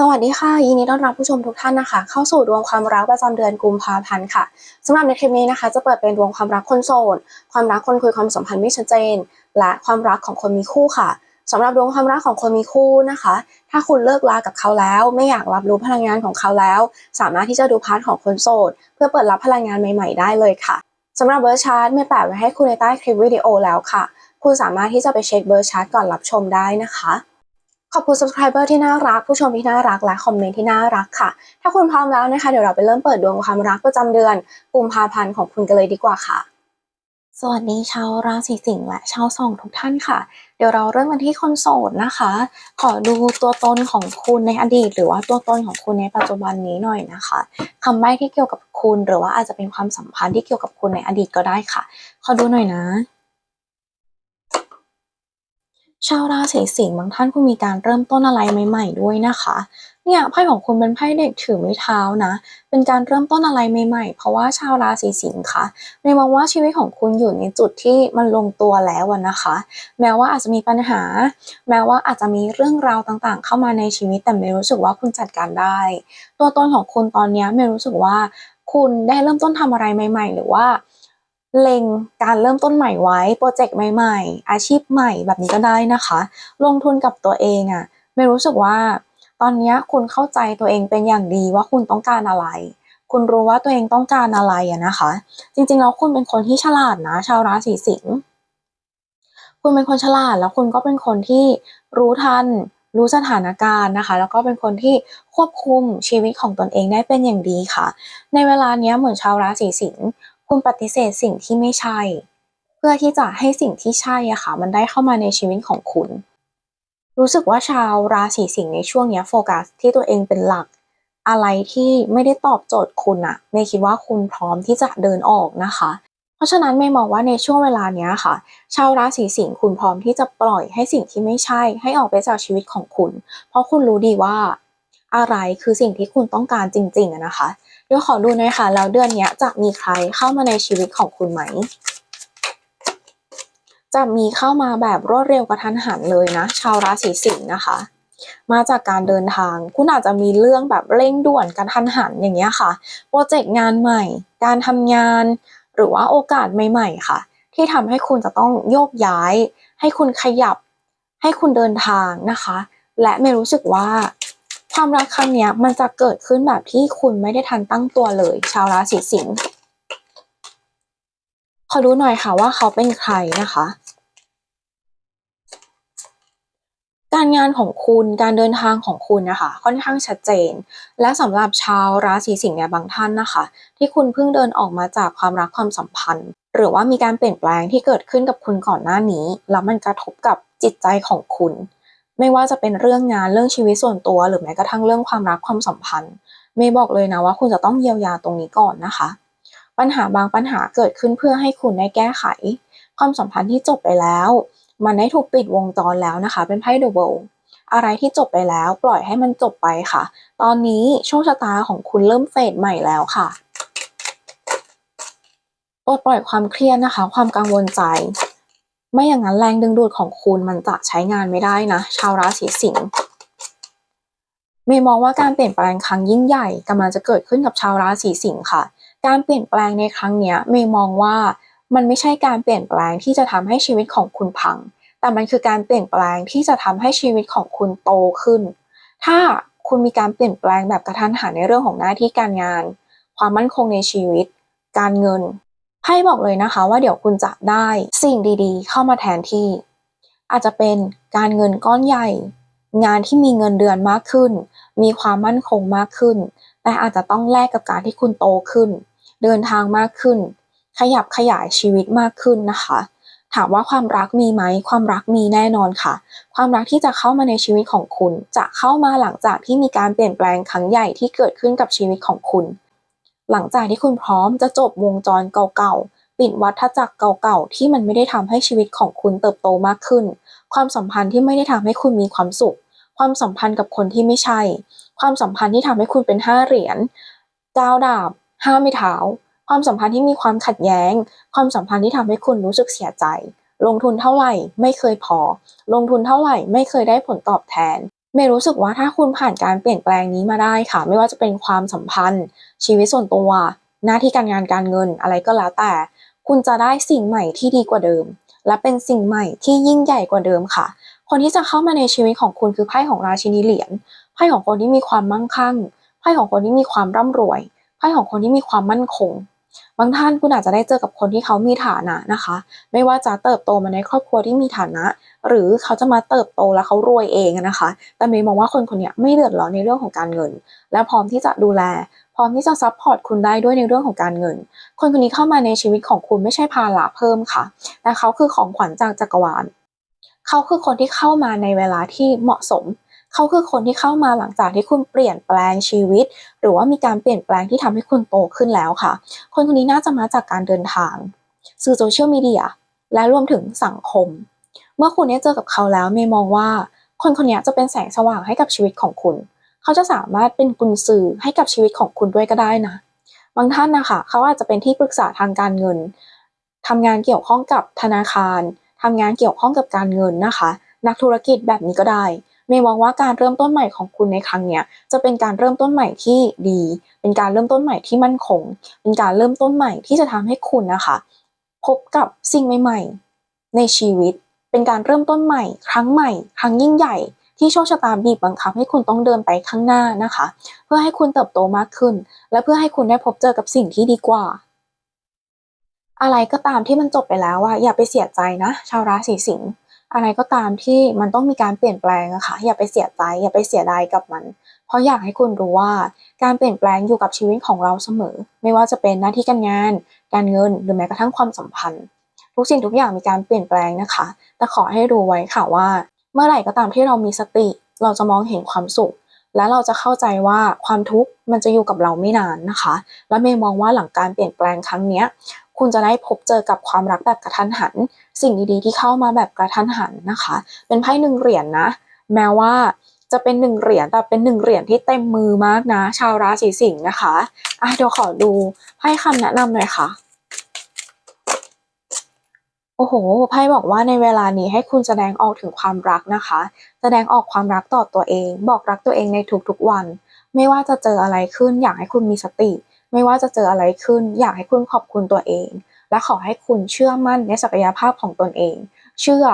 สวัสดีค่ะ ยินดีต้อนรับผู้ชมทุกท่านนะคะ เข้าสู่ดวงความรักประจำเดือนกุมภาพันธ์ค่ะสำหรับในคลิปนี้นะคะ จะเปิดเป็นดวงความรักคนโสดความรักคนคุยความสัมพันธ์ไม่ชัดเจน และความรักของคนมีคู่ค่ะสำหรับดวงความรักของคนมีคู่นะคะ ถ้าคุณเลิกลากับเขาแล้ว ไม่อยากรับรู้พลังงานของเขาแล้ว สามารถที่จะดูพาร์ทของคนโสดเพื่อเปิดรับพลังงานใหม่ ๆ ได้เลยค่ะสำหรับเบอร์ชาร์ตไม่แปะไว้ให้คุณในใต้คลิปวิดีโอแล้วค่ะ คุณสามารถที่จะไปเช็คเบอร์ชาร์ตก่อนรับชมได้นะคะ ขอบคุณ subscriber ที่น่ารัก ผู้ชมที่น่ารักและคอมเมนต์ที่น่ารักค่ะ ถ้าคุณพร้อมแล้วนะคะเดี๋ยวเราไปเริ่มเปิดดวงความรักประจำเดือนกุมภาพันธ์ของคุณกันเลยดีกว่าค่ะ สวัสดีชาวราศีสิงห์และชาวส่องทุกท่านค่ะ เดี๋ยวเราเริ่มกันที่คนโสดนะคะ ขอดูตัวตนของคุณในอดีต หรือว่าตัวตนของคุณในปัจจุบันนี้หน่อยนะคะคำใบ้ที่เกี่ยวกับคุณหรือว่าอาจจะเป็นความสัมพันธ์ที่เกี่ยวกับคุณในอดีตก็ได้ค่ะ ขอดูหน่อยนะ ชาวราศีสิงห์บางท่านคุณมีการเริ่มต้นอะไรใหม่ ๆ ด้วยนะคะเนี่ยไพ่ของคุณเป็นไพ่เด็กถือไม้เท้านะ เป็นการเริ่มต้นอะไรใหม่ ๆ เพราะว่าชาวราศีสิงห์ค่ะในมองว่าชีวิตของคุณอยู่ในจุดที่มันลงตัวแล้วนะคะ แม้ว่าอาจจะมีปัญหา แม้ว่าอาจจะมีเรื่องราวต่างๆ เข้ามาในชีวิตแต่ไม่รู้สึกว่าคุณจัดการได้ ตัวตนของคุณตอนนี้ไม่รู้สึกว่าคุณได้เริ่มต้นทำอะไรใหม่ ๆ หรือว่า เล็งการเริ่มต้นใหม่ไว้ โปรเจกต์ใหม่ ๆ อาชีพใหม่แบบนี้ก็ได้นะคะ ลงทุนกับตัวเองอะ่ะไม่รู้สึกว่า ตอนนี้คุณเข้าใจตัวเองเป็นอย่างดีว่าคุณต้องการอะไร คุณรู้ว่าตัวเองต้องการอะไรอะนะคะ จริงๆแล้วคุณเป็นคนที่ฉลาดนะ ชาวราศีสิงห์คุณเป็นคนฉลาดแล้วคุณก็เป็นคนที่รู้ทันรู้สถานการณ์นะคะ แล้วก็เป็นคนที่ควบคุมชีวิตของตนเองได้เป็นอย่างดีค่ะ ในเวลาเนี้ยเหมือนชาวราศีสิงห์ คุณปฏิเสธสิ่งที่ไม่ใช่ เพื่อที่จะให้สิ่งที่ใช่อะค่ะ มันได้เข้ามาในชีวิตของคุณ รู้สึกว่าชาวราศีสิงห์ในช่วงนี้โฟกัสที่ตัวเองเป็นหลัก อะไรที่ไม่ได้ตอบโจทย์คุณอะเมย์คิดว่าคุณพร้อมที่จะเดินออกนะคะ เพราะฉะนั้นเมย์มองว่าในช่วงเวลานี้ค่ะ ชาวราศีสิงห์คุณพร้อมที่จะปล่อยให้สิ่งที่ไม่ใช่ ให้ออกไปจากชีวิตของคุณ เพราะคุณรู้ดีว่าอะไรคือสิ่งที่คุณต้องการจริงๆนะคะ เดี๋ยวขอดูหน่อยค่ะ แล้วเดือนนี้จะมีใครเข้ามาในชีวิตของคุณไหม จะมีเข้ามาแบบรวดเร็วกระทันหันเลยนะ ชาวราศีสิงห์นะคะ มาจากการเดินทาง คุณอาจจะมีเรื่องแบบเร่งด่วนกระทันหันอย่างเงี้ยค่ะ โปรเจกต์งานใหม่ การทำงาน หรือว่าโอกาสใหม่ๆค่ะ ที่ทำให้คุณจะต้องโยกย้าย ให้คุณขยับ ให้คุณเดินทางนะคะ และไม่รู้สึกว่า ความรักครั้งนี้มันจะเกิดขึ้นแบบที่คุณไม่ได้ทันตั้งตัวเลย ชาวราศีสิงห์ขอดูหน่อยค่ะว่าเขาเป็นใครนะคะ การงานของคุณการเดินทางของคุณนะคะค่อนข้างชัดเจน และสำหรับชาวราศีสิงห์เนี่ยบางท่านนะคะ ที่คุณเพิ่งเดินออกมาจากความรักความสัมพันธ์ หรือว่ามีการเปลี่ยนแปลงที่เกิดขึ้นกับคุณก่อนหน้านี้ แล้วมันกระทบกับจิตใจของคุณ ไม่ว่าจะเป็นเรื่องงานเรื่องชีวิตส่วนตัว หรือแม้กระทั่งเรื่องความรักความสัมพันธ์เมย์บอกเลยนะว่าคุณจะต้องเยียวยาตรงนี้ก่อนนะคะ ปัญหาบางปัญหาเกิดขึ้นเพื่อให้คุณได้แก้ไข ความสัมพันธ์ที่จบไปแล้ว มันได้ถูกปิดวงจรแล้วนะคะ เป็นไพ่เดอะเวลอะไรที่จบไปแล้วปล่อยให้มันจบไปค่ะ ตอนนี้โชคชะตาของคุณเริ่มเฟดใหม่แล้วค่ะปลดปล่อยความเครียดนะคะ ความกังวลใจ ไม่อย่างนั้นแรงดึงดูดของคุณมันจะใช้งานไม่ได้นะ ชาวราศีสิงห์เมย์มองว่าการเปลี่ยนแปลงครั้งยิ่งใหญ่กำลังจะเกิดขึ้นกับชาวราศีสิงห์ค่ะ การเปลี่ยนแปลงในครั้งนี้เมย์มองว่ามันไม่ใช่การเปลี่ยนแปลงที่จะทำให้ชีวิตของคุณพัง แต่มันคือการเปลี่ยนแปลงที่จะทำให้ชีวิตของคุณโตขึ้น ถ้าคุณมีการเปลี่ยนแปลงแบบกระทันหันในเรื่องของหน้าที่การงาน ความมั่นคงในชีวิต การเงิน ไพ่บอกเลยนะคะว่าเดี๋ยวคุณจะได้สิ่งดีๆ เข้ามาแทนที่ อาจจะเป็นการเงินก้อนใหญ่ งานที่มีเงินเดือนมากขึ้น มีความมั่นคงมากขึ้น แต่อาจจะต้องแลกกับการที่คุณโตขึ้น เดินทางมากขึ้น ขยับขยายชีวิตมากขึ้นนะคะ ถามว่าความรักมีไหม ความรักมีแน่นอนค่ะ ความรักที่จะเข้ามาในชีวิตของคุณ จะเข้ามาหลังจากที่มีการเปลี่ยนแปลงครั้งใหญ่ที่เกิดขึ้นกับชีวิตของคุณ หลังจากที่คุณพร้อมจะจบวงจรเก่าๆ ปิดวัฏจักรเก่าๆ ที่มันไม่ได้ทำให้ชีวิตของคุณเติบโตมากขึ้น ความสัมพันธ์ที่ไม่ได้ทำให้คุณมีความสุข ความสัมพันธ์กับคนที่ไม่ใช่ ความสัมพันธ์ที่ทำให้คุณเป็นห้าเหรียญก้าวดาบห้าไม้เท้า ความสัมพันธ์ที่มีความขัดแย้ง ความสัมพันธ์ที่ทำให้คุณรู้สึกเสียใจ ลงทุนเท่าไหร่ไม่เคยพอ ลงทุนเท่าไหร่ไม่เคยได้ผลตอบแทน เมย์รู้สึกว่าถ้าคุณผ่านการเปลี่ยนแปลงนี้มาได้ค่ะ ไม่ว่าจะเป็นความสัมพันธ์ ชีวิตส่วนตัว หน้าที่การงานการเงินอะไรก็แล้วแต่ คุณจะได้สิ่งใหม่ที่ดีกว่าเดิม และเป็นสิ่งใหม่ที่ยิ่งใหญ่กว่าเดิมค่ะ คนที่จะเข้ามาในชีวิตของคุณคือไพ่ของราชินีเหรียญไพ่ของคนที่มีความมั่งคั่งไพ่ของคนที่มีความร่ำรวยไพ่ของคนที่มีความมั่นคง บางท่านคุณอาจจะได้เจอกับคนที่เขามีฐานะนะคะ ไม่ว่าจะเติบโตมาในครอบครัวที่มีฐานะ หรือเขาจะมาเติบโตแล้วเขารวยเองนะคะ แต่เมย์มองว่าคนคนนี้ไม่เดือดร้อนในเรื่องของการเงิน และพร้อมที่จะดูแล พร้อมที่จะซัพพอร์ตคุณได้ด้วยในเรื่องของการเงิน คนคนนี้เข้ามาในชีวิตของคุณไม่ใช่ภาระเพิ่มค่ะ แต่เขาคือของขวัญจากจักรวาล เขาคือคนที่เข้ามาในเวลาที่เหมาะสม เขาคือคนที่เข้ามาหลังจากที่คุณเปลี่ยนแปลงชีวิต หรือว่ามีการเปลี่ยนแปลงที่ทำให้คุณโตขึ้นแล้วค่ะ คนคนนี้น่าจะมาจากการเดินทาง สื่อโซเชียลมีเดียและรวมถึงสังคม เมื่อคุณได้เจอกับเขาแล้วเมย์มองว่า คนคนนี้จะเป็นแสงสว่างให้กับชีวิตของคุณ เขาจะสามารถเป็นกุญสือให้กับชีวิตของคุณด้วยก็ได้นะ บางท่านนะคะเขาอาจจะเป็นที่ปรึกษาทางการเงินทำงานเกี่ยวข้องกับธนาคารทำงานเกี่ยวข้องกับการเงินนะคะ นักธุรกิจแบบนี้ก็ได้ เมย์มองว่าการเริ่มต้นใหม่ของคุณในครั้งเนี้ยจะเป็นการเริ่มต้นใหม่ที่ดี เป็นการเริ่มต้นใหม่ที่มั่นคง เป็นการเริ่มต้นใหม่ที่จะทำให้คุณนะคะ พบกับสิ่งใหม่ ๆ ในชีวิต เป็นการเริ่มต้นใหม่ ครั้งใหม่ ครั้งยิ่งใหญ่ที่โชคชะตาบีบบังคับให้คุณต้องเดินไปข้างหน้านะคะ เพื่อให้คุณเติบโตมากขึ้น และเพื่อให้คุณได้พบเจอกับสิ่งที่ดีกว่า อะไรก็ตามที่มันจบไปแล้วอะอย่าไปเสียใจนะ ชาวราศีสิงห์ อะไรก็ตามที่มันต้องมีการเปลี่ยนแปลงอะค่ะอย่าไปเสียใจอย่าไปเสียดายกับมัน เพราะอยากให้คุณรู้ว่าการเปลี่ยนแปลงอยู่กับชีวิตของเราเสมอ ไม่ว่าจะเป็นหน้าที่การงาน การเงินหรือแม้กระทั่งความสัมพันธ์ ทุกสิ่งทุกอย่างมีการเปลี่ยนแปลงนะคะ แต่ขอให้รู้ไว้ค่ะว่า เมื่อไหร่ก็ตามที่เรามีสติ เราจะมองเห็นความสุข และเราจะเข้าใจว่าความทุกข์มันจะอยู่กับเราไม่นานนะคะ และเมย์มองว่าหลังการเปลี่ยนแปลงครั้งนี้ คุณจะได้พบเจอกับความรักแบบกระทันหัน สิ่งดีๆที่เข้ามาแบบกระทันหันนะคะ เป็นไพ่หนึ่งเหรียญนะ แม้ว่าจะเป็นหนึ่งเหรียญแต่เป็นหนึ่งเหรียญที่เต็มมือมากนะ ชาวราศีสิงห์นะคะอะเดี๋ยวขอดูไพ่คำแนะนำหน่อยค่ะโอ้โห ไพ่บอกว่าในเวลานี้ให้คุณแสดงออกถึงความรักนะคะ แสดงออกความรักต่อตัวเอง บอกรักตัวเองในทุกๆวัน ไม่ว่าจะเจออะไรขึ้นอยากให้คุณมีสติ ไม่ว่าจะเจออะไรขึ้น อยากให้คุณขอบคุณตัวเอง และขอให้คุณเชื่อมั่นในศักยภาพของตนเอง เชื่อ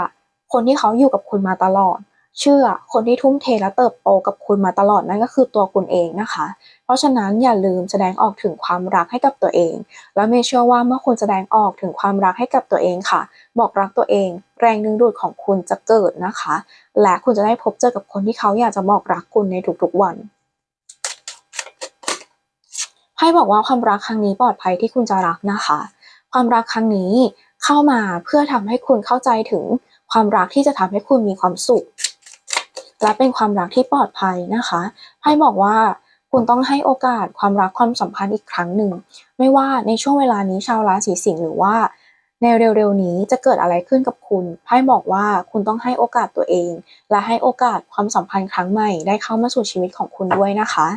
คนที่เขาอยู่กับคุณมาตลอด เชื่อคนที่ทุ่มเทและเติบโตกับคุณมาตลอดนั่นก็คือตัวคุณเองนะคะ เพราะฉะนั้นอย่าลืมแสดงออกถึงความรักให้กับตัวเอง แล้วเมย์เชื่อว่าเมื่อคุณแสดงออกถึงความรักให้กับตัวเองค่ะ บอกรักตัวเอง แรงดึงดูดของคุณจะเกิดนะคะ และคุณจะได้พบเจอกับคนที่เขาอยากจะบอกรักคุณในทุกๆวัน ไพ่บอกว่าความรักครั้งนี้ปลอดภัยที่คุณจะรักนะคะ ความรักครั้งนี้เข้ามาเพื่อทำให้คุณเข้าใจถึงความรักที่จะทำให้คุณมีความสุข และเป็นความรักที่ปลอดภัยนะคะไพ่บอกว่าคุณต้องให้โอกาสความรักความสัมพันธ์อีกครั้งหนึ่ง ไม่ว่าในช่วงเวลานี้ชาวราศีสิงห์หรือว่าในเร็วๆนี้จะเกิดอะไรขึ้นกับคุณไพ่บอกว่าคุณต้องให้โอกาสตัวเอง และให้โอกาสความสัมพันธ์ครั้งใหม่ได้เข้ามาสู่ชีวิตของคุณด้วยนะคะ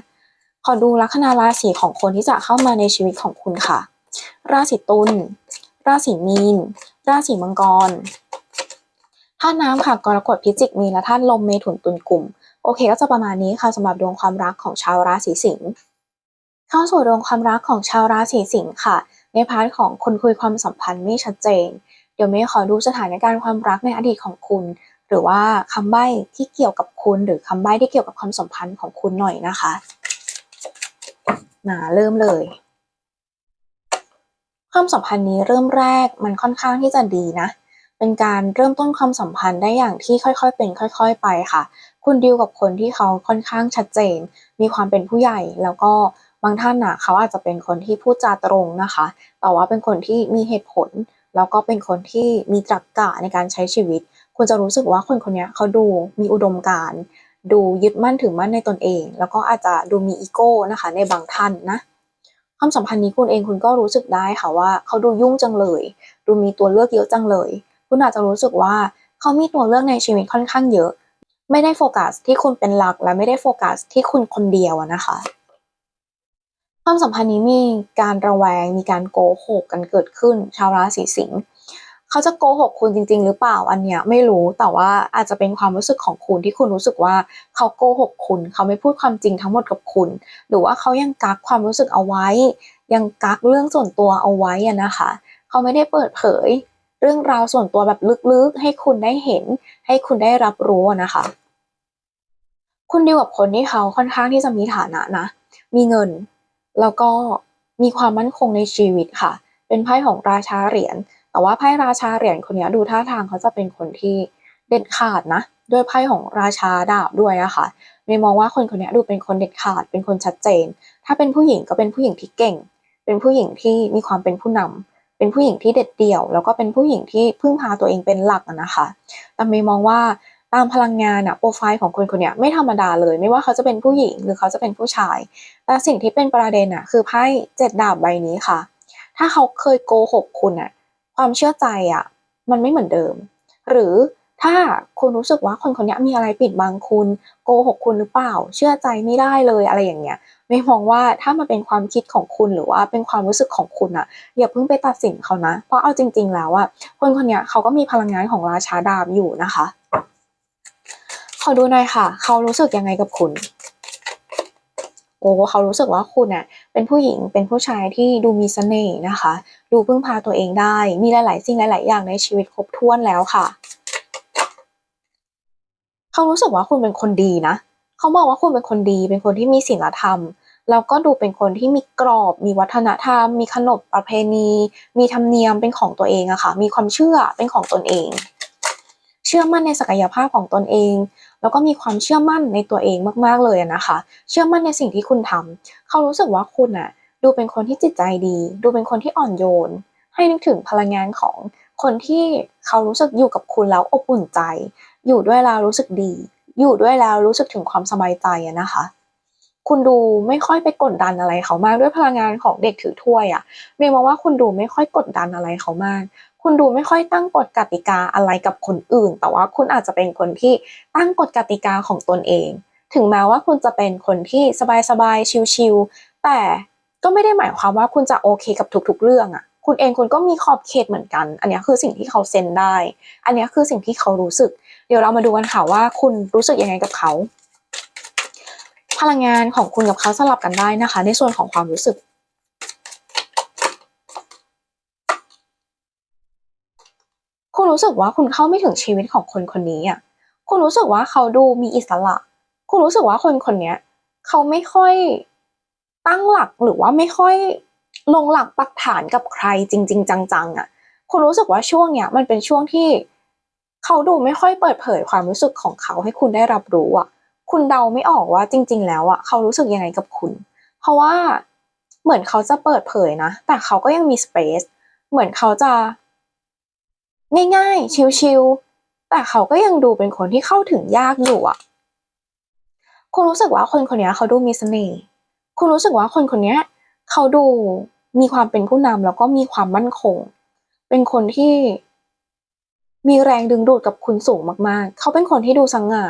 ขอดูลัคนาราศีของคนที่จะเข้ามาในชีวิตของคุณค่ะ ราศีตุล ราศีมีน ราศีมังกรธาตุน้ำค่ะกรกฎพิจิกมีนและธาตุลมเมถุนตุลกลุ่ม โอเคก็จะประมาณนี้ค่ะสำหรับดวงความรักของชาวราศีสิงห์เข้าสู่ดวงความรักของชาวราศีสิงห์ค่ะ ในพาร์ทของคนคุยความสัมพันธ์ไม่ชัดเจน เดี๋ยวเมย์ขอดูสถานการณ์ความรักในอดีตของคุณ หรือว่าคำใบ้ที่เกี่ยวกับคุณหรือคำใบ้ที่เกี่ยวกับความสัมพันธ์ของคุณหน่อยนะคะ มาเริ่มเลย ความสัมพันธ์นี้เริ่มแรกมันค่อนข้างที่จะดีนะ เป็นการเริ่มต้นความสัมพันธ์ได้อย่างที่ค่อยๆ เป็นค่อย ๆ ไปค่ะ คุณดิวกับคนที่เขาค่อนข้างชัดเจน มีความเป็นผู้ใหญ่แล้วก็บางท่านน่ะเขาอาจจะเป็นคนที่พูดจาตรงนะคะ แต่ว่าเป็นคนที่มีเหตุผล แล้วก็เป็นคนที่มีตรรกกะในการใช้ชีวิต คุณจะรู้สึกว่าคนคนนี้เขาดูมีอุดมการณ์ ดูยึดมั่นถือมั่นในตนเอง แล้วก็อาจจะดูมีอีโก้นะคะในบางท่านนะความสัมพันธ์นี้คุณเองคุณก็รู้สึกได้ค่ะว่า เขาดูยุ่งจังเลย ดูมีตัวเลือกเยอะจังเลย คุณอาจจะรู้สึกว่าเขามีตัวเลือกในชีวิตค่อนข้างเยอะ ไม่ได้โฟกัสที่คุณเป็นหลักและไม่ได้โฟกัสที่คุณคนเดียวนะคะ ความสัมพันธ์นี้มีการระแวงมีการโกหกกันเกิดขึ้น ชาวราศีสิงห์ เขาจะโกหกคุณจริง ๆ หรือเปล่าอันเนี้ยไม่รู้แต่ว่าอาจจะเป็นความรู้สึกของคุณที่คุณรู้สึกว่าเขาโกหกคุณ เขาไม่พูดความจริงทั้งหมดกับคุณ หรือว่าเขายังกักความรู้สึกเอาไว้ ยังกักเรื่องส่วนตัวเอาไว้นะคะ เขาไม่ได้เปิดเผย เรื่องราวส่วนตัวแบบลึกๆ ให้คุณได้เห็น ให้คุณได้รับรู้นะคะ คุณดีกับคนที่เขาค่อนข้างที่จะมีฐานะนะ มีเงิน แล้วก็มีความมั่นคงในชีวิตค่ะ เป็นไพ่ของราชาเหรียญ แต่ว่าไพ่ราชาเหรียญคนนี้ดูท่าทางเขาจะเป็นคนที่เด็ดขาดนะด้วยไพ่ของราชาดาบด้วยอะค่ะเมย์มองว่าคนคนนี้ดูเป็นคนเด็ดขาดเป็นคนชัดเจน ถ้าเป็นผู้หญิงก็เป็นผู้หญิงที่เก่ง เป็นผู้หญิงที่มีความเป็นผู้นำเป็นผู้หญิงที่เด็ดเดี่ยว แล้วก็เป็นผู้หญิงที่พึ่งพาตัวเองเป็นหลักนะคะ แต่เมย์มองว่าตามพลังงานอะโปรไฟล์ของคนคนนี้ไม่ธรรมดาเลย ไม่ว่าเขาจะเป็นผู้หญิงหรือเขาจะเป็นผู้ชาย แต่สิ่งที่เป็นประเด็นอะคือไพ่เจ็ดดาบใบนี้ค่ะ ถ้าเขาเคยโกหกคุณอะ ความเชื่อใจอะมันไม่เหมือนเดิม หรือถ้าคุณรู้สึกว่าคนคนนี้มีอะไรปิดบังคุณโกหกคุณหรือเปล่า เชื่อใจไม่ได้เลยอะไรอย่างเงี้ยไม่มองว่าถ้ามันเป็นความคิดของคุณหรือว่าเป็นความรู้สึกของคุณอะอย่าเพิ่งไปตัดสินเขานะ เพราะเอาจริง ๆ แล้วอะคนคนนี้เขาก็มีพลังงานของราชาดาบอยู่นะคะ ขอดูหน่อยค่ะ เขารู้สึกยังไงกับคุณ โอ้เขารู้สึกว่าคุณเนี่ยเป็นผู้หญิงเป็นผู้ชายที่ดูมีเสน่ห์นะคะ ดูพึ่งพาตัวเองได้ มีหลายๆสิ่งหลาย ๆ อย่างในชีวิตครบถ้วนแล้วค่ะ เขารู้สึกว่าคุณเป็นคนดีนะเขาบอกว่าคุณเป็นคนดี เป็นคนที่มีศีลธรรมแล้วก็ดูเป็นคนที่มีกรอบ มีวัฒนธรรม มีขนบประเพณี มีธรรมเนียมเป็นของตัวเองอะค่ะ มีความเชื่อเป็นของตนเอง เชื่อมั่นในศักยภาพของตนเอง แล้วก็มีความเชื่อมั่นในตัวเองมากๆเลยนะคะ เชื่อมั่นในสิ่งที่คุณทำเขารู้สึกว่าคุณอะดูเป็นคนที่จิตใจดี ดูเป็นคนที่อ่อนโยน ให้นึกถึงพลังงานของคนที่เขารู้สึกอยู่กับคุณแล้วอบอุ่นใจ อยู่ด้วยแล้วรู้สึกดี อยู่ด้วยแล้วรู้สึกถึงความสบายใจนะคะ คุณดูไม่ค่อยไปกดดันอะไรเขามากด้วยพลังงานของเด็กถือถ้วยอะเมย์มองว่าคุณดูไม่ค่อยกดดันอะไรเขามาก คุณดูไม่ค่อยตั้งกฎกติกาอะไรกับคนอื่น แต่ว่าคุณอาจจะเป็นคนที่ตั้งกฎกติกาของตนเอง ถึงแม้ว่าคุณจะเป็นคนที่สบายๆชิลๆแต่ก็ไม่ได้หมายความว่าคุณจะโอเคกับทุกๆ เรื่องอะคุณเองคุณก็มีขอบเขตเหมือนกัน อันนี้คือสิ่งที่เขาเซ็นได้ อันนี้คือสิ่งที่เขารู้สึก เดี๋ยวเรามาดูกันค่ะว่าคุณรู้สึกยังไงกับเขา พลังงานของคุณกับเขาสลับกันได้นะคะ ในส่วนของความรู้สึก คุณรู้สึกว่าคุณเข้าไม่ถึงชีวิตของคนคนนี้อะคุณรู้สึกว่าเขาดูมีอิสระ คุณรู้สึกว่าคนคนนี้เขาไม่ค่อยตั้งหลักหรือว่าไม่ค่อยลงหลักปักฐานกับใครจริง ๆ จังๆอะ คุณรู้สึกว่าช่วงเนี้ยมันเป็นช่วงที่เขาดูไม่ค่อยเปิดเผยความรู้สึกของเขาให้คุณได้รับรู้อะ คุณเดาไม่ออกว่าจริง ๆ แล้วอะเขารู้สึกยังไงกับคุณ เพราะว่าเหมือนเขาจะเปิดเผยนะ แต่เขาก็ยังมีสเปซเหมือนเขาจะ ง่ายๆ ชิลๆแต่เขาก็ยังดูเป็นคนที่เข้าถึงยากอยู่อะ คุณรู้สึกว่าคนคนนี้เขาดูมีเสน่ห์คุณรู้สึกว่าคนคนนี้เขาดูมีความเป็นผู้นำแล้วก็มีความมั่นคง เป็นคนที่มีแรงดึงดูดกับคุณสูงมากๆ เขาเป็นคนที่ดูสง่า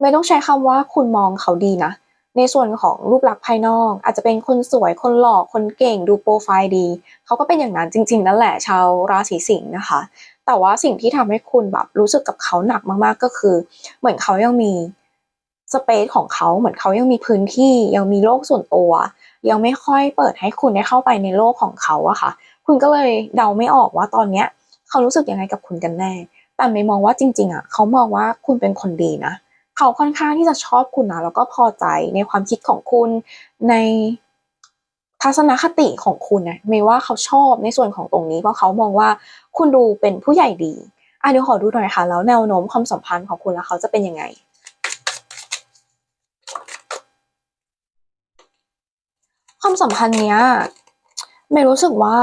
ไม่ต้องใช้คำว่าคุณมองเขาดีนะ ในส่วนของรูปลักษณ์ภายนอก อาจจะเป็นคนสวยคนหล่อคนเก่งดูโปรไฟล์ดีเขาก็เป็นอย่างนั้นจริง ๆ นั่นแหละชาวราศีสิงห์นะคะ แต่ว่าสิ่งที่ทำให้คุณแบบรู้สึกกับเขาหนักมากๆก็คือ เหมือนเขายังมีสเปซของเขาเหมือนเขายังมีพื้นที่ยังมีโลกส่วนตัว ยังไม่ค่อยเปิดให้คุณได้เข้าไปในโลกของเขาอะค่ะ คุณก็เลยเดาไม่ออกว่าตอนเนี้ยเขารู้สึกยังไงกับคุณกันแน่ แต่ไม่มองว่าจริง ๆอะเขามองว่าคุณเป็นคนดีนะเขาค่อนข้างที่จะชอบคุณนะแล้วก็พอใจในความคิดของคุณในทัศนคติของคุณนะไม่ว่าเขาชอบในส่วนของตรงนี้เพราะเขามองว่าคุณดูเป็นผู้ใหญ่ดีอะเดี๋ยวขอดูหน่อยค่ะ แล้วแนวโน้มความสัมพันธ์ของคุณแล้วเขาจะเป็นยังไงความสัมพันธ์เนี้ยไม่รู้สึกว่า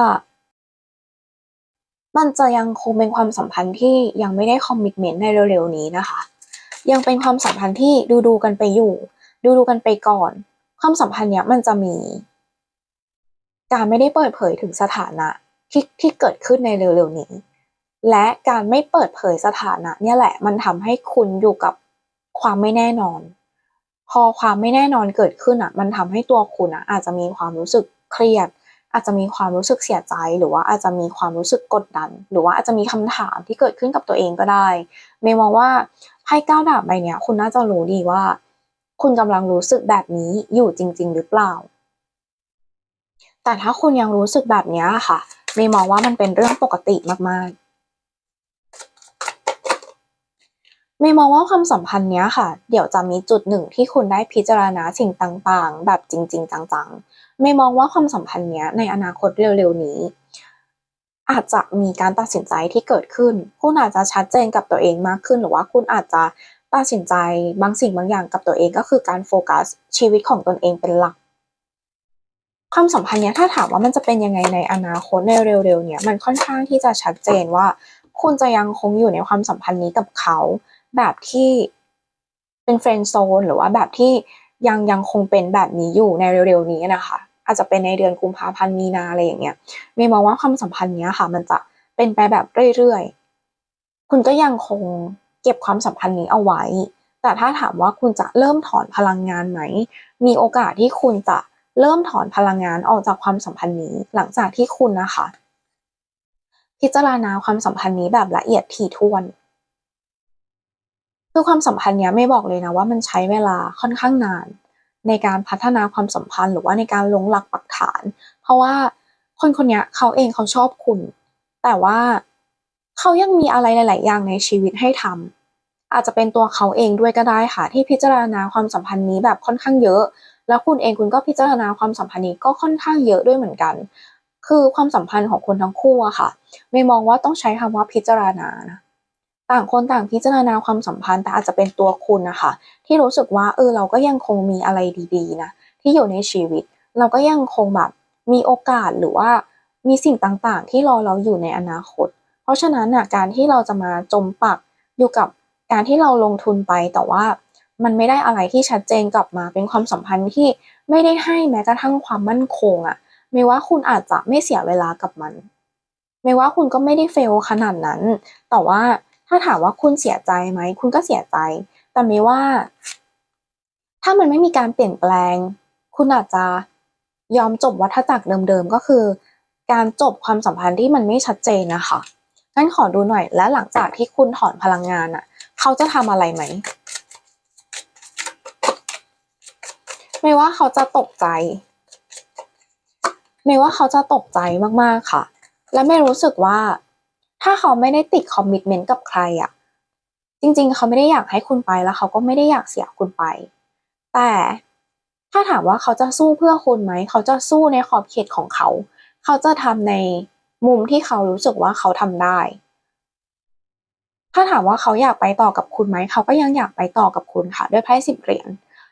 มันจะยังคงเป็นความสัมพันธ์ที่ยังไม่ได้คอมมิชเมนต์ในเร็วๆนี้นะคะ ยังเป็นความสัมพันธ์ที่ดูดูกันไปอยู่ ดูดูกันไปก่อน ความสัมพันธ์เนี้ยมันจะมี การไม่ได้เปิดเผยถึงสถานะที่ที่เกิดขึ้นในเร็วๆนี้ และการไม่เปิดเผยสถานะ เนี่ยแหละ มันทำให้คุณอยู่กับความไม่แน่นอน พอความไม่แน่นอนเกิดขึ้นอะ มันทำให้ตัวคุณอะ อาจจะมีความรู้สึกเครียด อาจจะมีความรู้สึกเสียใจ หรือว่าอาจจะมีความรู้สึกกดดัน หรือว่าอาจจะมีคำถามที่เกิดขึ้นกับตัวเองก็ได้ เมย์มองว่า ไพ่ก้าวดาบใบเนี้ย คุณน่าจะรู้ดีว่า คุณกำลังรู้สึกแบบนี้อยู่จริง ๆ หรือเปล่า แต่ถ้าคุณยังรู้สึกแบบนี้ค่ะเมย์มองว่ามันเป็นเรื่องปกติมากๆเมย์มองว่าความสัมพันธ์เนี้ยค่ะ เดี๋ยวจะมีจุดหนึ่งที่คุณได้พิจารณาสิ่งต่างๆ แบบจริง ๆ จังๆเมย์มองว่าความสัมพันธ์เนี้ยในอนาคตเร็วๆนี้ อาจจะมีการตัดสินใจที่เกิดขึ้น คุณอาจจะชัดเจนกับตัวเองมากขึ้น หรือว่าคุณอาจจะตัดสินใจบางสิ่งบางอย่างกับตัวเองก็คือการโฟกัสชีวิตของตนเองเป็นหลัก ความสัมพันธ์เนี้ยถ้าถามว่ามันจะเป็นยังไงในอนาคตในเร็วๆ เนี้ยมันค่อนข้างที่จะชัดเจนว่า คุณจะยังคงอยู่ในความสัมพันธ์นี้กับเขา แบบที่เป็นเฟรนด์โซนหรือว่าแบบที่ยังยังคงเป็นแบบนี้อยู่ในเร็วๆนี้นะคะ อาจจะเป็นในเดือนกุมภาพันธ์มีนาอะไรอย่างเงี้ยเมย์มองว่าความสัมพันธ์เนี้ยค่ะ มันจะเป็นไปแบบเรื่อยๆ คุณก็ยังคงเก็บความสัมพันธ์นี้เอาไว้ แต่ถ้าถามว่าคุณจะเริ่มถอนพลังงานไหม มีโอกาสที่คุณจะเริ่มถอนพลังงานออกจากความสัมพันธ์นี้ หลังจากที่คุณนะคะ พิจารณาความสัมพันธ์นี้แบบละเอียดถี่ถ้วนคือความสัมพันธ์เนี้ยไม่บอกเลยนะว่ามันใช้เวลาค่อนข้างนาน ในการพัฒนาความสัมพันธ์ หรือว่าในการลงหลักปักฐาน เพราะว่าคนคนนี้เขาเองเขาชอบคุณ แต่ว่าเขายังมีอะไรหลาย ๆ อย่างในชีวิตให้ทำอาจจะเป็นตัวเขาเองด้วยก็ได้ค่ะที่พิจารณาความสัมพันธ์นี้แบบค่อนข้างเยอะ แล้วคุณเองคุณก็พิจารณาความสัมพันธ์นี้ก็ค่อนข้างเยอะด้วยเหมือนกัน คือความสัมพันธ์ของคนทั้งคู่อะค่ะ ไม่มองว่าต้องใช้คำว่าพิจารณานะ ต่างคนต่างพิจารณาความสัมพันธ์แต่อาจจะเป็นตัวคุณนะคะที่รู้สึกว่าเออเราก็ยังคงมีอะไรดีๆนะที่อยู่ในชีวิต เราก็ยังคงแบบมีโอกาสหรือว่ามีสิ่งต่างๆ ที่รอเราอยู่ในอนาคต เพราะฉะนั้นนะการที่เราจะมาจมปักอยู่กับการที่เราลงทุนไปแต่ว่ามันไม่ได้อะไรที่ชัดเจนกลับมาเป็นความสัมพันธ์ที่ไม่ได้ให้แม้กระทั่งความมั่นคงอะ่ะไม่ว่าคุณอาจจะไม่เสียเวลากับมัน ไม่ว่าคุณก็ไม่ได้เฟลขนาดนั้น แต่ว่า ถ้าถามว่าคุณเสียใจไหม คุณก็เสียใจ แต่ไม่ว่า ถ้ามันไม่มีการเปลี่ยนแปลง คุณอาจจะยอมจบวัฏจักรเดิมๆ ก็คือ การจบความสัมพันธ์ที่มันไม่ชัดเจนนะคะงั้นขอดูหน่อย และหลังจากที่คุณถอนพลังงานอะ เขาจะทำอะไรไหม ไม่ว่าเขาจะตกใจ ไม่ว่าเขาจะตกใจมากๆค่ะ และไม่รู้สึกว่า ถ้าเขาไม่ได้ติดคอมมิชเมนต์กับใครอะจริง ๆ เขาไม่ได้อยากให้คุณไปแล้วเขาก็ไม่ได้อยากเสียคุณไป แต่ถ้าถามว่าเขาจะสู้เพื่อคุณไหม เขาจะสู้ในขอบเขตของเขา เขาจะทำในมุมที่เขารู้สึกว่าเขาทำได้ ถ้าถามว่าเขาอยากไปต่อกับคุณไหม เขาก็ยังอยากไปต่อกับคุณค่ะ ด้วยไพ่สิบเหรียญ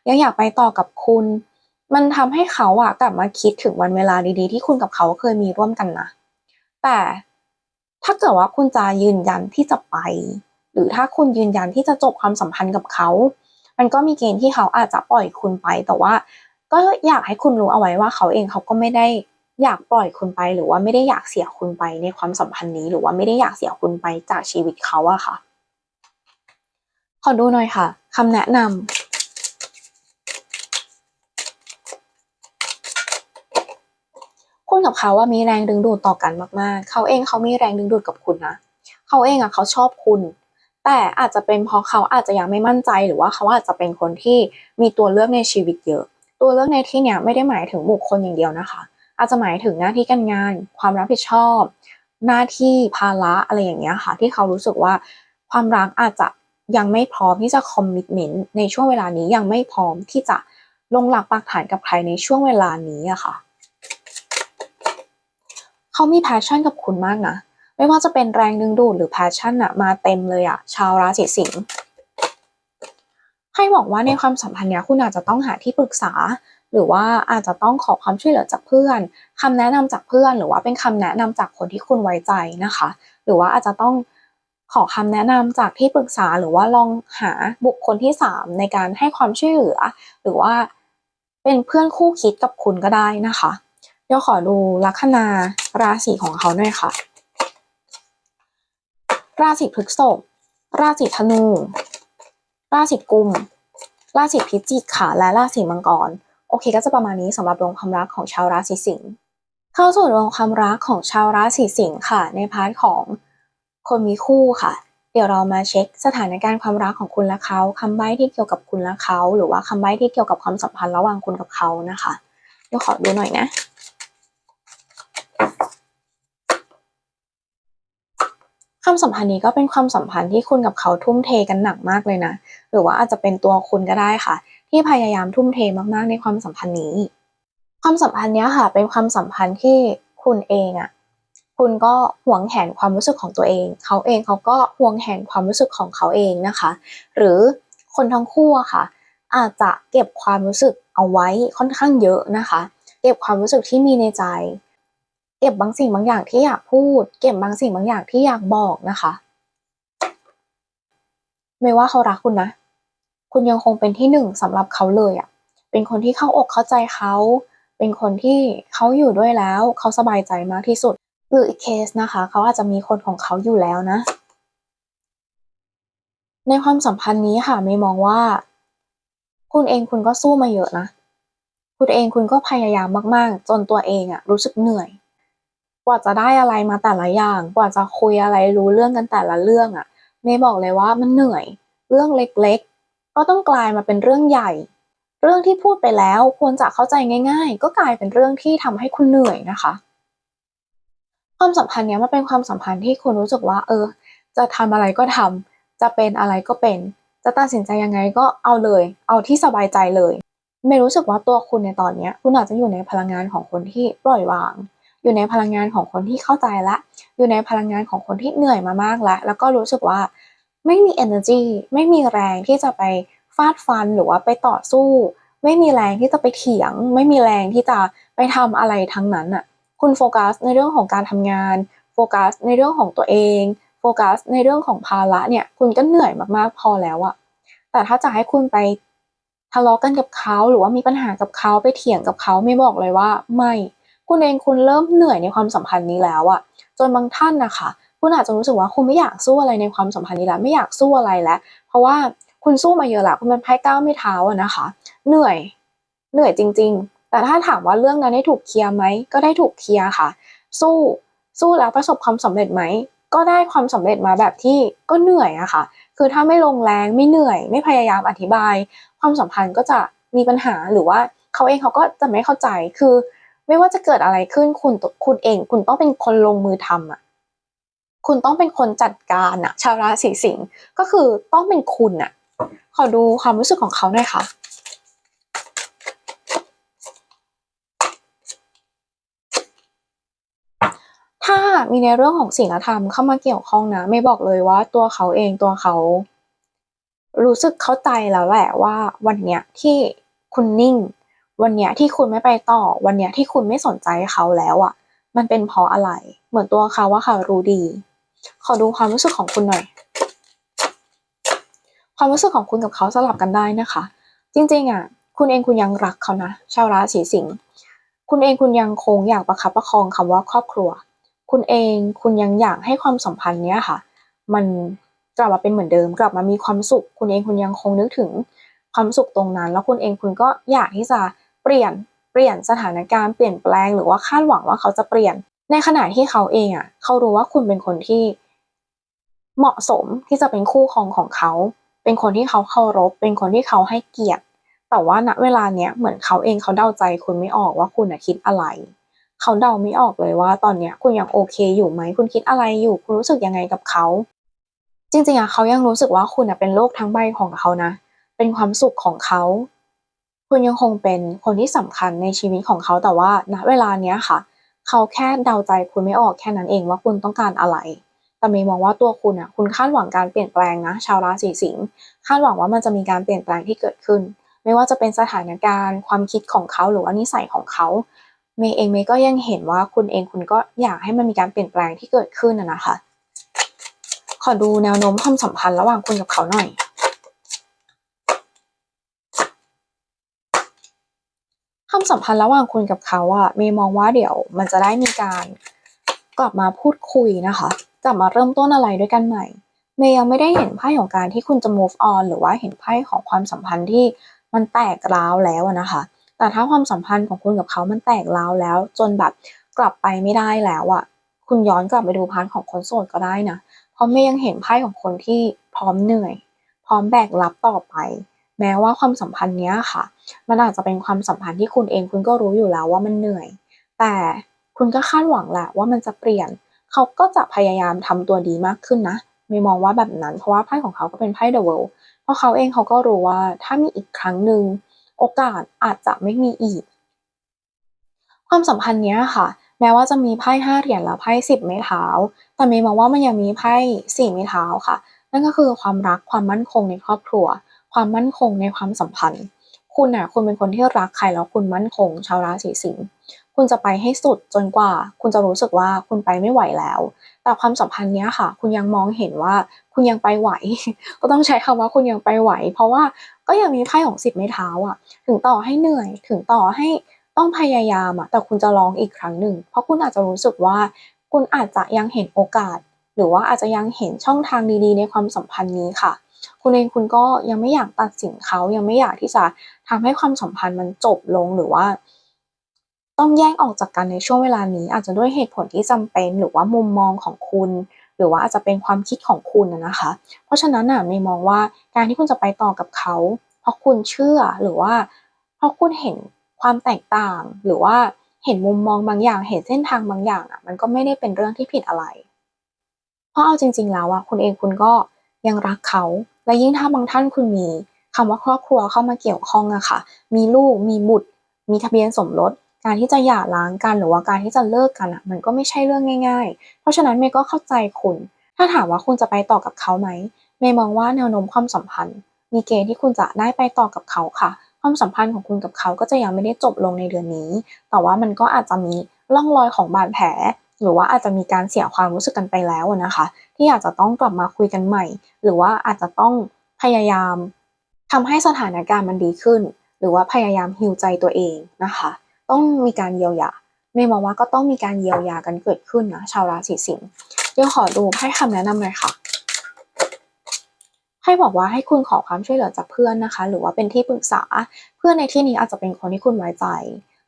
ยังอยากไปต่อกับคุณ มันทำให้เขาอะกลับมาคิดถึงวันเวลาดีๆ ที่คุณกับเขาเคยมีร่วมกันนะ แต่ ถ้าเกิดว่าคุณจะยืนยันที่จะไป หรือถ้าคุณยืนยันที่จะจบความสัมพันธ์กับเขา มันก็มีเกณฑ์ที่เขาอาจจะปล่อยคุณไป แต่ว่า ก็อยากให้คุณรู้เอาไว้ว่าเขาเองเขาก็ไม่ได้อยากปล่อยคุณไป หรือว่าไม่ได้อยากเสียคุณไปในความสัมพันธ์นี้ หรือว่าไม่ได้อยากเสียคุณไปจากชีวิตเขาอะค่ะ ขอดูหน่อยค่ะคำแนะนำคุณ กับเขาว่ามีแรงดึงดูดต่อกันมากๆ เขาเองเขามีแรงดึงดูดกับคุณนะ เขาเองอะเขาชอบคุณ แต่อาจจะเป็นเพราะเขาอาจจะยังไม่มั่นใจหรือว่าเขาอาจจะเป็นคนที่มีตัวเลือกในชีวิตเยอะ ตัวเลือกในที่เนี้ยไม่ได้หมายถึงบุคคลอย่างเดียวนะคะ อาจจะหมายถึงหน้าที่การงาน ความรับผิดชอบ หน้าที่ภาระอะไรอย่างเงี้ยค่ะ ที่เขารู้สึกว่าความรักอาจจะยังไม่พร้อมที่จะคอมมิชเมนต์ในช่วงเวลานี้ยังไม่พร้อมที่จะลงหลักปักฐานกับใครในช่วงเวลานี้อะค่ะ เขามีแพชชั่นกับคุณมากนะ ไม่ว่าจะเป็นแรงดึงดูดหรือแพชชั่นอะมาเต็มเลยอะชาวราศีสิงห์ให้บอกว่าในความสัมพันธ์เนี้ยคุณอาจจะต้องหาที่ปรึกษา หรือว่าอาจจะต้องขอความช่วยเหลือจากเพื่อนคำแนะนำจากเพื่อน หรือว่าเป็นคำแนะนำจากคนที่คุณไว้ใจนะคะ หรือว่าอาจจะต้องขอคำแนะนำจากที่ปรึกษา หรือว่าลองหาบุคคลที่สามในการให้ความช่วยเหลือ หรือว่าเป็นเพื่อนคู่คิดกับคุณก็ได้นะคะ เดี๋ยวขอดูลัคนาราศีของเขาหน่อยค่ะ ราศีพฤษภราศีธนู ราศีกุม ราศีพิจิกค่ะ และราศีมังกร โอเคก็จะประมาณนี้สำหรับดวงความรักของชาวราศีสิงห์เข้าสู่ดวงความรักของชาวราศีสิงค์ค่ะ ในพาร์ทของคนมีคู่ค่ะ เดี๋ยวเรามาเช็คสถานการณ์ความรักของคุณและเขาคำใบ้ที่เกี่ยวกับคุณและเขา หรือว่าคำใบ้ที่เกี่ยวกับความสัมพันธ์ระหว่างคุณกับเขานะคะ เดี๋ยวขอดูหน่อยนะ ความสัมพันธ์นี้ก็เป็นความสัมพันธ์ที่คุณกับเขาทุ่มเทกันหนักมากเลยนะ หรือว่าอาจจะเป็นตัวคุณก็ได้ค่ะ ที่พยายามทุ่มเทมากๆในความสัมพันธ์นี้ ความสัมพันธ์เนี้ยค่ะ เป็นความสัมพันธ์ที่คุณเองอะคุณก็หวงแหนความรู้สึกของตัวเอง เขาเองเขาก็หวงแหนความรู้สึกของเขาเองนะคะ หรือคนทั้งคู่อะค่ะ อาจจะเก็บความรู้สึกเอาไว้ค่อนข้างเยอะนะคะ เก็บความรู้สึกที่มีในใจ เก็บบางสิ่งบางอย่างที่อยากพูด เก็บบางสิ่งบางอย่างที่อยากบอกนะคะ ไม่ว่าเขารักคุณนะ คุณยังคงเป็นที่หนึ่งสำหรับเขาเลยอะเป็นคนที่เข้าอกเข้าใจเขา เป็นคนที่เขาอยู่ด้วยแล้วเขาสบายใจมากที่สุดหรืออีกเคสนะคะ เขาอาจจะมีคนของเขาอยู่แล้วนะ ในความสัมพันธ์นี้ค่ะไม่มองว่า คุณเองคุณก็สู้มาเยอะนะคุณเองคุณก็พยายามมากๆ จนตัวเองอะรู้สึกเหนื่อย กว่าจะได้อะไรมาแต่ละอย่าง กว่าจะคุยอะไรรู้เรื่องกันแต่ละเรื่องอะเมย์บอกเลยว่ามันเหนื่อย เรื่องเล็กๆ ก็ต้องกลายมาเป็นเรื่องใหญ่ เรื่องที่พูดไปแล้วควรจะเข้าใจง่าย ๆ ก็กลายเป็นเรื่องที่ทำให้คุณเหนื่อยนะคะ ความสัมพันธ์เนี้ยมันเป็นความสัมพันธ์ที่คุณรู้สึกว่า เออ จะทำอะไรก็ทำจะเป็นอะไรก็เป็น จะตัดสินใจยังไงก็เอาเลย เอาที่สบายใจเลยไม่รู้สึกว่าตัวคุณในตอนเนี้ยคุณอาจจะอยู่ในพลังงานของคนที่ปล่อยวาง อยู่ในพลังงานของคนที่เข้าใจละ อยู่ในพลังงานของคนที่เหนื่อยมามากแล้ว แล้วก็รู้สึกว่าไม่มี energy ไม่มีแรงที่จะไปฟาดฟันหรือว่าไปต่อสู้ ไม่มีแรงที่จะไปเถียง ไม่มีแรงที่จะไปทำอะไรทั้งนั้นอะคุณโฟกัสในเรื่องของการทำงานโฟกัสในเรื่องของตัวเองโฟกัสในเรื่องของภาระเนี่ยคุณก็เหนื่อยมากๆพอแล้วอะแต่ถ้าจะให้คุณไปทะเลาะกันกับเขาหรือว่ามีปัญหากับเขาไปเถียงกับเขาไม่บอกเลยว่าไม่ คุณเองคุณเริ่มเหนื่อยในความสัมพันธ์นี้แล้วอะจนบางท่านนะคะคุณอาจจะรู้สึกว่าคุณไม่อยากสู้อะไรในความสัมพันธ์นี้แล้วไม่อยากสู้อะไรแล้ว เพราะว่าคุณสู้มาเยอะแล้วคุณเป็นไพ่ก้าวไม่เท้าอะนะคะ เหนื่อยเหนื่อยจริง ๆ แต่ถ้าถามว่าเรื่องนั้นได้ถูกเคลียร์ไหมก็ได้ถูกเคลียร์ค่ะ สู้สู้แล้วประสบความสำเร็จไหมก็ได้ความสำเร็จมาแบบที่ก็เหนื่อยอะค่ะ คือถ้าไม่ลงแรงไม่เหนื่อย ไม่พยายามอธิบาย ความสัมพันธ์ก็จะมีปัญหาหรือว่าเขาเองเขาก็จะไม่เข้าใจคือ ไม่ว่าจะเกิดอะไรขึ้นคุณคุณเอง คุณต้องเป็นคนลงมือทำอะ คุณต้องเป็นคนจัดการอะชาวราศีสิงห์ก็คือต้องเป็นคุณอะ ขอดูความรู้สึกของเขาหน่อยค่ะถ้ามีในเรื่องของศีลธรรมเข้ามาเกี่ยวข้องนะไม่บอกเลยว่าตัวเขาเองตัวเขา รู้สึกเข้าใจแล้วแหละว่าวันเนี้ยที่คุณนิ่ง วันเนี้ยที่คุณไม่ไปต่อ วันเนี้ยที่คุณไม่สนใจเขาแล้วอะ่ะ มันเป็นเพราะอะไร เหมือนตัวเขาว่าเขารู้ดี ขอดูความรู้สึกของคุณหน่อย ความรู้สึกของคุณกับเขาสลับกันได้นะคะ จริงๆอะ คุณเองคุณยังรักเขานะ ชาวราศีสิงห์ คุณเองคุณยังคงอยากประคับประคองคำว่าครอบครัว คุณเองคุณยังอยากให้ความสัมพันธ์เนี้ยค่ะ มันกลับมาเป็นเหมือนเดิม กลับมามีความสุข คุณเองคุณยังคงนึกถึงความสุขตรงนั้น แล้วคุณเองคุณก็อยากที่จะ เปลี่ยนเปลี่ยนสถานการณ์เปลี่ยนแปลงหรือว่าคาดหวังว่าเขาจะเปลี่ยน ในขณะที่เขาเองอะ เขารู้ว่าคุณเป็นคนที่เหมาะสมที่จะเป็นคู่ครองของเขา เป็นคนที่เขาเคารพ เป็นคนที่เขาให้เกียรติ แต่ว่าณเวลาเนี้ยเหมือนเขาเองเขาเดาใจคุณไม่ออกว่าคุณคิดอะไร เขาเดาไม่ออกเลยว่าตอนเนี้ยคุณยังโอเคอยู่ไหม คุณคิดอะไรอยู่ คุณรู้สึกยังไงกับเขา จริงๆอะเขายังรู้สึกว่าคุณเป็นโลกทั้งใบของเขานะ เป็นความสุขของเขา คุณยังคงเป็นคนที่สำคัญในชีวิตของเขาแต่ว่าณเวลาเนี้ยค่ะ เขาแค่เดาใจคุณไม่ออกแค่นั้นเองว่าคุณต้องการอะไร แต่เมย์มองว่าตัวคุณอะคุณคาดหวังการเปลี่ยนแปลงนะ ชาวราศีสิงห์คาดหวังว่ามันจะมีการเปลี่ยนแปลงที่เกิดขึ้น ไม่ว่าจะเป็นสถานการณ์ ความคิดของเขาหรือว่านิสัยของเขาเมย์เองเมย์ก็ยังเห็นว่าคุณเองคุณก็อยากให้มันมีการเปลี่ยนแปลงที่เกิดขึ้นนะนะคะ ขอดูแนวโน้มความสัมพันธ์ระหว่างคุณกับเขาหน่อย ความสัมพันธ์ระหว่างคุณกับเขาอะเมย์มองว่าเดี๋ยวมันจะได้มีการกลับมาพูดคุยนะคะกลับมาเริ่มต้นอะไรด้วยกันใหม่ เมย์ยังไม่ได้เห็นไพ่ของการที่คุณจะ move on หรือว่าเห็นไพ่ของความสัมพันธ์ที่มันแตกร้าวแล้วนะคะ แต่ถ้าความสัมพันธ์ของคุณกับเขามันแตกร้าวแล้ว จนแบบกลับไปไม่ได้แล้วอะคุณย้อนกลับไปดูพาร์ทของคนโสดก็ได้นะ เพราะเมย์ยังเห็นไพ่ของคนที่พร้อมเหนื่อย พร้อมแบกรับต่อไป แม้ว่าความสัมพันธ์เนี้ยค่ะ มันอาจจะเป็นความสัมพันธ์ที่คุณเองคุณก็รู้อยู่แล้วว่ามันเหนื่อย แต่คุณก็คาดหวังแหละว่ามันจะเปลี่ยน เขาก็จะพยายามทำตัวดีมากขึ้นนะไม่มองว่าแบบนั้น เพราะว่าไพ่ของเขาก็เป็นไพ่เดอะเวิลด์เพราะเขาเองเขาก็รู้ว่าถ้ามีอีกครั้งหนึ่งโอกาสอาจจะไม่มีอีก ความสัมพันธ์เนี้ยค่ะ แม้ว่าจะมีไพ่ห้าเหรียญและไพ่สิบไม้เท้า แต่เมย์มองว่ามันยังมีไพ่สี่ไม้เท้าค่ะ นั่นก็คือความรักความมั่นคงในครอบครัว ความมั่นคงในความสัมพันธ์ คุณน่ะคุณเป็นคนที่รักใครแล้วคุณมั่นคง ชาวราศีสิงห์คุณจะไปให้สุดจนกว่า คุณจะรู้สึกว่าคุณไปไม่ไหวแล้ว แต่ความสัมพันธ์เนี้ยค่ะ คุณยังมองเห็นว่าคุณยังไปไหว ก็ต้องใช้คำว่าคุณยังไปไหว เพราะว่าก็ยังมีไพ่ของสิบไม้เท้าอะ ถึงต่อให้เหนื่อย ถึงต่อให้ต้องพยายามอะ แต่คุณจะลองอีกครั้งหนึ่ง เพราะคุณอาจจะรู้สึกว่า คุณอาจจะยังเห็นโอกาส หรือว่าอาจจะยังเห็นช่องทางดีๆ ในความสัมพันธ์นี้ค่ะ คุณเองคุณก็ยังไม่อยากตัดสินเขายังไม่อยากที่จะทำให้ความสัมพันธ์มันจบลงหรือว่า ต้องแยกออกจากกันในช่วงเวลานี้ อาจจะด้วยเหตุผลที่จำเป็นหรือว่ามุมมองของคุณ หรือว่าอาจจะเป็นความคิดของคุณนะคะ เพราะฉะนั้นน่ะไม่มองว่าการที่คุณจะไปต่อกับเขา เพราะคุณเชื่อหรือว่า เพราะคุณเห็นความแตกต่างหรือว่าเห็นมุมมองบางอย่าง เห็นเส้นทางบางอย่างอะ มันก็ไม่ได้เป็นเรื่องที่ผิดอะไร เพราะเอาจริง ๆ แล้วอะคุณเองคุณก็ยังรักเขา และยิ่งถ้าบางท่านคุณมีคำว่าครอบครัวเข้ามาเกี่ยวข้องอะค่ะ มีลูก มีบุตร มีทะเบียนสมรส การที่จะหย่าร้างกันหรือว่าการที่จะเลิกกันอะมันก็ไม่ใช่เรื่องง่าย ๆ เพราะฉะนั้นเมย์ก็เข้าใจคุณ ถ้าถามว่าคุณจะไปต่อกับเขาไหม เมย์มองว่าแนวโน้มความสัมพันธ์ มีเกณฑ์ที่คุณจะได้ไปต่อกับเขาค่ะ ความสัมพันธ์ของคุณกับเขาก็จะยังไม่ได้จบลงในเดือนนี้ แต่ว่ามันก็อาจจะมีร่องรอยของบาดแผล หรือว่าอาจจะมีการเสียความรู้สึกกันไปแล้วนะคะ ที่อาจจะต้องกลับมาคุยกันใหม่ หรือว่าอาจจะต้องพยายามทำให้สถานการณ์มันดีขึ้น หรือว่าพยายามฮิวใจตัวเองนะคะ ต้องมีการเยียวยาเมย์มองว่าก็ต้องมีการเยียวยากันเกิดขึ้นนะชาวราศีสิงห์เดี๋ยวขอดูให้คำแนะนำหน่อยค่ะให้บอกว่าให้คุณขอความช่วยเหลือจากเพื่อนนะคะ หรือว่าเป็นที่ปรึกษาเพื่อนในที่นี้อาจจะเป็นคนที่คุณไว้ใจ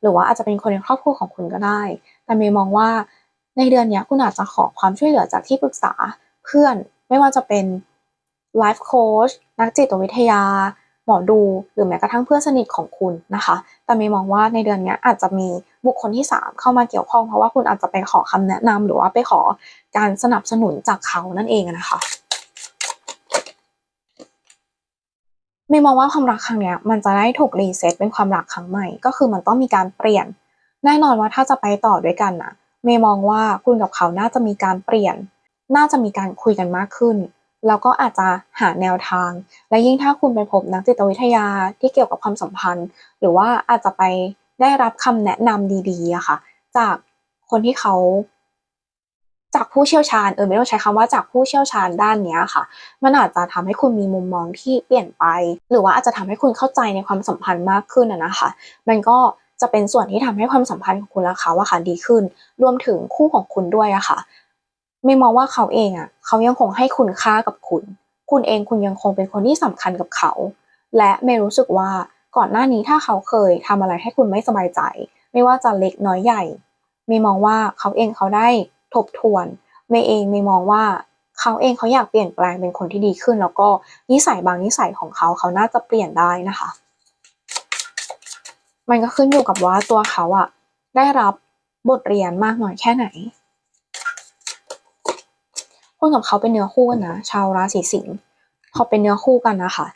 หรือว่าอาจจะเป็นคนในครอบครัวของคุณก็ได้ แต่เมย์มองว่า ในเดือนนี้คุณอาจจะขอความช่วยเหลือจากที่ปรึกษาเพื่อนไม่ว่าจะเป็นไลฟ์โค้ชนักจิตวิทยา หมอดูหรือแม้กระทั่งเพื่อนสนิทของคุณนะคะ แต่เมย์มองว่าในเดือนนี้อาจจะมีบุคคลที่ 3 เข้ามาเกี่ยวข้องเพราะว่าคุณอาจจะไปขอคำแนะนำหรือว่าไปขอการสนับสนุนจากเขานั่นเองนะคะเมย์มองว่าความรักครั้งนี้มันจะได้ถูกรีเซ็ตเป็นความรักครั้งใหม่ ก็คือมันต้องมีการเปลี่ยน แน่นอนว่าถ้าจะไปต่อด้วยกันนะ เมย์มองว่าคุณกับเขาน่าจะมีการเปลี่ยน น่าจะมีการคุยกันมากขึ้น แล้วก็อาจจะหาแนวทาง และยิ่งถ้าคุณไปพบนักจิตวิทยาที่เกี่ยวกับความสัมพันธ์ หรือว่าอาจจะไปได้รับคำแนะนำดีๆอะค่ะ จากคนที่เขา จากผู้เชี่ยวชาญเออไม่ต้องใช้คำว่าจากผู้เชี่ยวชาญด้านนี้ค่ะ มันอาจจะทำให้คุณมีมุมมองที่เปลี่ยนไป หรือว่าอาจจะทำให้คุณเข้าใจในความสัมพันธ์มากขึ้นนะคะ มันก็ จะเป็นส่วนที่ทำให้ความสัมพันธ์ของคุณและเขาอะค่ะดีขึ้น รวมถึงคู่ของคุณด้วยอะค่ะ ไม่มองว่าเขาเองอะเขายังคงให้คุณค่ากับคุณ คุณเองคุณยังคงเป็นคนที่สำคัญกับเขา และเมย์รู้สึกว่าก่อนหน้านี้ถ้าเขาเคยทำอะไรให้คุณไม่สบายใจ ไม่ว่าจะเล็กน้อยใหญ่เมย์มองว่าเขาเองเขาได้ทบทวนเมย์เองเมย์มองว่าเขาเองเขาอยากเปลี่ยนแปลงเป็นคนที่ดีขึ้น แล้วก็นิสัยบางนิสัยของเขาเขาน่าจะเปลี่ยนได้นะคะ มันก็ขึ้นอยู่กับว่าตัวเขาอะได้รับบทเรียนมากน้อยแค่ไหนคุณกับเขาเป็นเนื้อคู่กันนะชาวราศีสิงห์พอเป็นเนื้อคู่กันนะคะ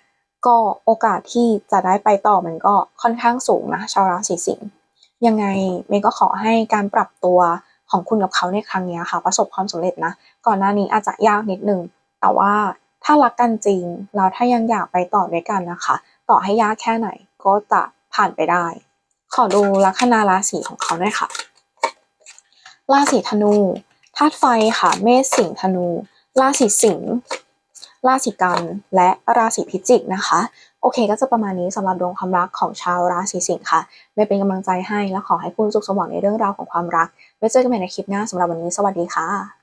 ก็โอกาสที่จะได้ไปต่อมันก็ค่อนข้างสูงนะชาวราศีสิงห์ยังไงเมย์ก็ขอให้การปรับตัวของคุณกับเขาในครั้งนี้ค่ะ ประสบความสำเร็จนะก่อนหน้านี้อาจจะยากนิดนึง แต่ว่าถ้ารักกันจริงแล้วถ้ายังอยากไปต่อด้วยกันนะคะ ต่อให้ยากแค่ไหนก็จะ ผ่านไปได้ ขอดูลัคนาราศีของเขาด้วยค่ะ ราศีธนูธาตุไฟค่ะ เมษสิงห์ธนู ราศีสิงห์ราศีกันและราศีพิจิกนะคะ โอเคก็จะประมาณนี้สำหรับดวงความรักของชาวราศีสิงห์ค่ะ ไม่เป็นกำลังใจให้และขอให้คุณสุขสมหวังในเรื่องราวของความรักไว้เจอกันใหม่ในคลิปหน้าสำหรับวันนี้สวัสดีค่ะ